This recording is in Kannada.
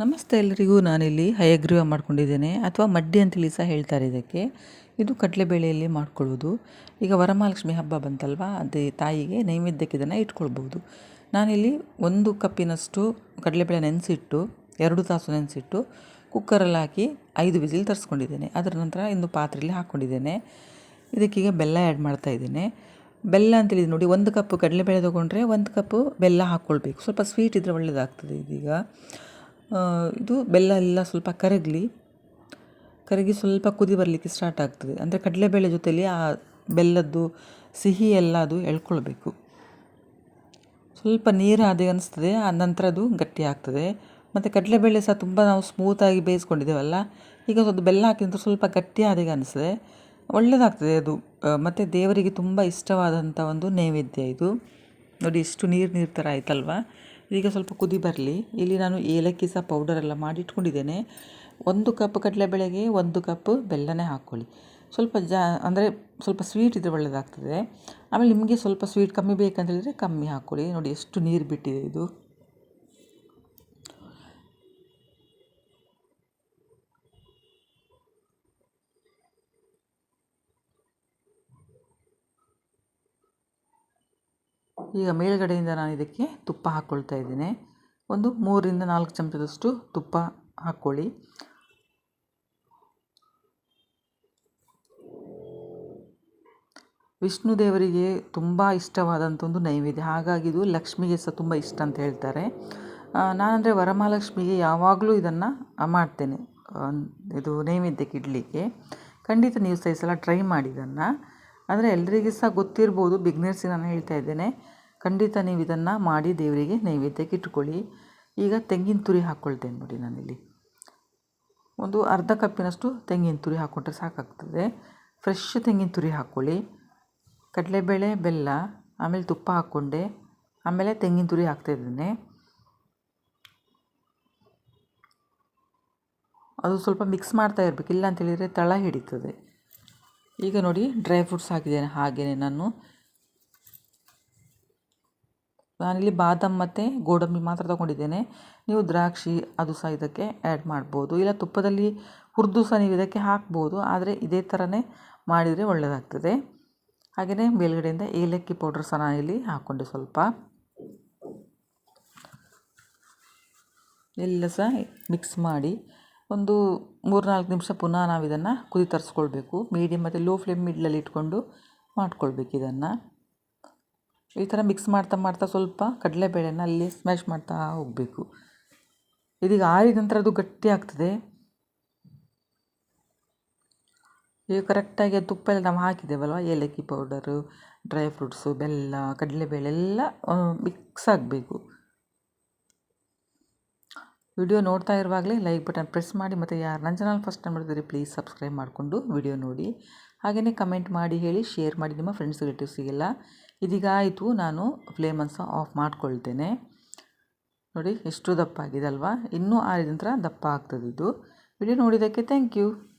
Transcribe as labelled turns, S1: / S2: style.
S1: ನಮಸ್ತೆ ಎಲ್ಲರಿಗೂ, ನಾನಿಲ್ಲಿ ಹಯಗ್ರೀವ ಮಾಡ್ಕೊಂಡಿದ್ದೇನೆ. ಅಥವಾ ಮಡ್ಡಿ ಅಂತೇಳಿ ಸಹ ಹೇಳ್ತಾರೆ ಇದಕ್ಕೆ. ಇದು ಕಡಲೆಬೇಳೆಯಲ್ಲಿ ಮಾಡ್ಕೊಳ್ಳೋದು. ಈಗ ವರಮಹಾಲಕ್ಷ್ಮಿ ಹಬ್ಬ ಬಂತಲ್ವಾ? ಅದೇ ತಾಯಿಗೆ ನೈವೇದ್ಯಕ್ಕೆ ಇದನ್ನು ಇಟ್ಕೊಳ್ಬೋದು ನಾನಿಲ್ಲಿ ಒಂದು ಕಪ್ಪಿನಷ್ಟು ಕಡಲೆಬೇಳೆ ನೆನೆಸಿಟ್ಟು, ಎರಡು ತಾಸು ನೆನೆಸಿಟ್ಟು ಕುಕ್ಕರಲ್ಲಿ ಹಾಕಿ ಐದು ವಿಸಿಲ್ ತರಿಸ್ಕೊಂಡಿದ್ದೇನೆ. ಅದರ ನಂತರ ಇನ್ನು ಪಾತ್ರೆಯಲ್ಲಿ ಹಾಕ್ಕೊಂಡಿದ್ದೇನೆ ಇದಕ್ಕೀಗ ಬೆಲ್ಲ ಆ್ಯಡ್ ಮಾಡ್ತಾ ಇದ್ದೇನೆ. ಬೆಲ್ಲ ಅಂತೇಳಿ ನೋಡಿ, ಒಂದು ಕಪ್ ಕಡಲೆಬೇಳೆ ತೊಗೊಂಡ್ರೆ ಒಂದು ಕಪ್ಪು ಬೆಲ್ಲ ಹಾಕ್ಕೊಳ್ಬೇಕು. ಸ್ವಲ್ಪ ಸ್ವೀಟ್ ಇದ್ದರೆ ಒಳ್ಳೆಯದಾಗ್ತದೆ ಇದೀಗ. ಇದು ಬೆಲ್ಲ ಎಲ್ಲ ಸ್ವಲ್ಪ ಕರಗಲಿ. ಕರಗಿ ಸ್ವಲ್ಪ ಕುದಿ ಬರಲಿಕ್ಕೆ ಸ್ಟಾರ್ಟ್ ಆಗ್ತದೆ. ಅಂದರೆ ಕಡಲೆಬೇಳೆ ಜೊತೆಯಲ್ಲಿ ಆ ಬೆಲ್ಲದ್ದು ಸಿಹಿ ಎಲ್ಲ ಅದು ಎಳ್ಕೊಳ್ಬೇಕು. ಸ್ವಲ್ಪ ನೀರು ಅದೇ ಅನಿಸ್ತದೆ, ಆ ನಂತರ ಅದು ಗಟ್ಟಿ ಆಗ್ತದೆ. ಮತ್ತು ಕಡಲೆಬೇಳೆ ಸಹ ತುಂಬ ನಾವು ಸ್ಮೂತಾಗಿ ಬೇಯಿಸ್ಕೊಂಡಿದ್ದೇವಲ್ಲ, ಈಗ ಸ್ವಲ್ಪ ಬೆಲ್ಲ ಹಾಕಿದ್ರೆ ಸ್ವಲ್ಪ ಗಟ್ಟಿ ಆದಿಗೆ ಅನಿಸ್ತದೆ. ಒಳ್ಳೆಯದಾಗ್ತದೆ ಅದು. ಮತ್ತು ದೇವರಿಗೆ ತುಂಬ ಇಷ್ಟವಾದಂಥ ಒಂದು ನೈವೇದ್ಯ ಇದು. ನೋಡಿ, ಇಷ್ಟು ನೀರು ನೀರು ಥರ ಆಯ್ತಲ್ವಾ? ಈಗ ಸ್ವಲ್ಪ ಕುದಿ ಬರಲಿ. ಇಲ್ಲಿ ನಾನು ಏಲಕ್ಕಿ ಸಹ ಪೌಡರೆಲ್ಲ ಮಾಡಿ ಇಟ್ಕೊಂಡಿದ್ದೇನೆ ಒಂದು ಕಪ್ ಕಡಲೆಬೇಳೆಗೆ ಒಂದು ಕಪ್ ಬೆಲ್ಲನೇ ಹಾಕ್ಕೊಳ್ಳಿ. ಸ್ವಲ್ಪ ಜಾ, ಅಂದರೆ ಸ್ವಲ್ಪ ಸ್ವೀಟ್ ಇದ್ದರೆ ಒಳ್ಳೆಯದಾಗ್ತದೆ ಆಮೇಲೆ ನಿಮಗೆ ಸ್ವಲ್ಪ ಸ್ವೀಟ್ ಕಮ್ಮಿ ಬೇಕಂತ ಹೇಳಿದರೆ ಕಮ್ಮಿ ಹಾಕ್ಕೊಳ್ಳಿ. ನೋಡಿ ಎಷ್ಟು ನೀರು ಬಿಟ್ಟಿದೆ ಇದು. ಈಗ ಮೇಲುಗಡೆಯಿಂದ ನಾನು ಇದಕ್ಕೆ ತುಪ್ಪ ಹಾಕ್ಕೊಳ್ತಾ ಇದ್ದೇನೆ. ಒಂದು ಮೂರರಿಂದ ನಾಲ್ಕು ಚಮಚದಷ್ಟು ತುಪ್ಪ ಹಾಕ್ಕೊಳ್ಳಿ ವಿಷ್ಣು ದೇವರಿಗೆ ತುಂಬ ಇಷ್ಟವಾದಂಥ ಒಂದು ನೈವೇದ್ಯ. ಹಾಗಾಗಿ ಇದು ಲಕ್ಷ್ಮಿಗೆ ಸಹ ತುಂಬ ಇಷ್ಟ ಅಂತ ಹೇಳ್ತಾರೆ. ನಾನಂದರೆ ವರಮಹಾಲಕ್ಷ್ಮಿಗೆ ಯಾವಾಗಲೂ ಇದನ್ನು ಮಾಡ್ತೇನೆ. ಇದು ನೈವೇದ್ಯಕ್ಕೆ ಇಡಲಿಕ್ಕೆ. ಖಂಡಿತ ನೀವು ಸಹ ಸಲ ಟ್ರೈ ಮಾಡಿ ಇದನ್ನು. ಆದರೆ ಎಲ್ಲರಿಗೂ ಸಹ ಗೊತ್ತಿರ್ಬೋದು ಬಿಗ್ನರ್ಸಿಗೆ ನಾನು ಹೇಳ್ತಾ ಇದ್ದೇನೆ. ಖಂಡಿತ ನೀವು ಇದನ್ನು ಮಾಡಿ ದೇವರಿಗೆ ನೈವೇದ್ಯಕ್ಕೆ ಇಟ್ಕೊಳ್ಳಿ ಈಗ ತೆಂಗಿನ ತುರಿ ಹಾಕ್ಕೊಳ್ತೇನೆ ನೋಡಿ ನಾನಿಲ್ಲಿ. ಒಂದು ಅರ್ಧ ಕಪ್ಪಿನಷ್ಟು ತೆಂಗಿನ ತುರಿ ಹಾಕ್ಕೊಂಡ್ರೆ ಸಾಕಾಗ್ತದೆ. ಫ್ರೆಶ್ ತೆಂಗಿನ ತುರಿ ಹಾಕ್ಕೊಳ್ಳಿ ಕಡಲೆಬೇಳೆ, ಬೆಲ್ಲ, ಆಮೇಲೆ ತುಪ್ಪ ಹಾಕ್ಕೊಂಡೆ. ಆಮೇಲೆ ತೆಂಗಿನ ತುರಿ ಹಾಕ್ತಾಯಿದ್ದೇನೆ ಅದು ಸ್ವಲ್ಪ ಮಿಕ್ಸ್ ಮಾಡ್ತಾ ಇರಬೇಕು. ಇಲ್ಲ ಅಂತೇಳಿದರೆ ತಳ ಹಿಡಿತದೆ. ಈಗ ನೋಡಿ ಡ್ರೈ ಫ್ರೂಟ್ಸ್ ಹಾಕಿದ್ದೇನೆ ಹಾಗೆಯೇ ನಾನು. ನಾನಿಲ್ಲಿ ಬಾದಾಮ್ ಮತ್ತು ಗೋಡಂಬಿ ಮಾತ್ರ ತೊಗೊಂಡಿದ್ದೇನೆ. ನೀವು ದ್ರಾಕ್ಷಿ, ಅದು ಸಹ ಇದಕ್ಕೆ ಆ್ಯಡ್ ಮಾಡ್ಬೋದು. ಇಲ್ಲ ತುಪ್ಪದಲ್ಲಿ ಹುರಿದು ಸಹ ನೀವು ಇದಕ್ಕೆ ಹಾಕ್ಬೋದು. ಆದರೆ ಇದೇ ಥರನೇ ಮಾಡಿದರೆ ಒಳ್ಳೆಯದಾಗ್ತದೆ ಹಾಗೆಯೇ ಮೇಲ್ಗಡೆಯಿಂದ ಏಲಕ್ಕಿ ಪೌಡ್ರ್ ಸಹ ನಾನಿಲ್ಲಿ ಹಾಕ್ಕೊಂಡೆ ಸ್ವಲ್ಪ. ಎಲ್ಲ ಸಹ ಮಿಕ್ಸ್ ಮಾಡಿ ಒಂದು ಮೂರು ನಾಲ್ಕು ನಿಮಿಷ ಪುನಃ ನಾವು ಇದನ್ನು ಕುದಿ ತರಿಸ್ಕೊಳ್ಬೇಕು. ಮೀಡಿಯಮ್ ಮತ್ತು ಲೋ ಫ್ಲೇಮ್ ಮಿಡ್ಲಲ್ಲಿ ಇಟ್ಕೊಂಡು ಮಾಡ್ಕೊಳ್ಬೇಕು ಇದನ್ನು. ಈ ಥರ ಮಿಕ್ಸ್ ಮಾಡ್ತಾ ಮಾಡ್ತಾ ಸ್ವಲ್ಪ ಕಡಲೆಬೇಳೆನ ಅಲ್ಲಿ ಸ್ಮ್ಯಾಶ್ ಮಾಡ್ತಾ ಹೋಗಬೇಕು. ಇದೀಗ ಆರಿದ ನಂತರ ಅದು ಗಟ್ಟಿ ಆಗ್ತದೆ. ಈಗ ಕರೆಕ್ಟಾಗಿ ತುಪ್ಪ ಎಲ್ಲ ನಾವು ಹಾಕಿದ್ದೇವಲ್ವ? ಏಲಕ್ಕಿ ಪೌಡರು ಡ್ರೈ ಫ್ರೂಟ್ಸು ಬೆಲ್ಲ, ಕಡಲೆಬೇಳೆ ಎಲ್ಲ ಮಿಕ್ಸ್ ಆಗಬೇಕು. ವಿಡಿಯೋ ನೋಡ್ತಾ ಇರುವಾಗಲೇ ಲೈಕ್ ಬಟನ್ ಪ್ರೆಸ್ ಮಾಡಿ ಮತ್ತು ಯಾರು ನನ್ನ ಚಾನಲ್ ಫಸ್ಟ್ ಟೈಮ್ ಮಾಡಿದರೆ ಪ್ಲೀಸ್ ಸಬ್ಸ್ಕ್ರೈಬ್ ಮಾಡಿಕೊಂಡು ವಿಡಿಯೋ ನೋಡಿ. ಹಾಗೆಯೇ ಕಮೆಂಟ್ ಮಾಡಿ ಹೇಳಿ ಶೇರ್ ಮಾಡಿ ನಿಮ್ಮ ಫ್ರೆಂಡ್ಸ್ ರಿಲೇಟಿವ್ಸಿಗೆಲ್ಲ ಇದೀಗ ಆಯಿತು, ನಾನು ಫ್ಲೇಮನ್ನು ಸಹ ಆಫ್ ಮಾಡಿಕೊಳ್ತೇನೆ. ನೋಡಿ, ಎಷ್ಟು ದಪ್ಪ ಆಗಿದೆ ಅಲ್ವಾ? ಇನ್ನೂ ಆರಿದ ನಂತರ ದಪ್ಪ ಆಗ್ತದೆ ಇದು. ವಿಡಿಯೋ ನೋಡಿದ್ದಕ್ಕೆ ಥ್ಯಾಂಕ್ ಯು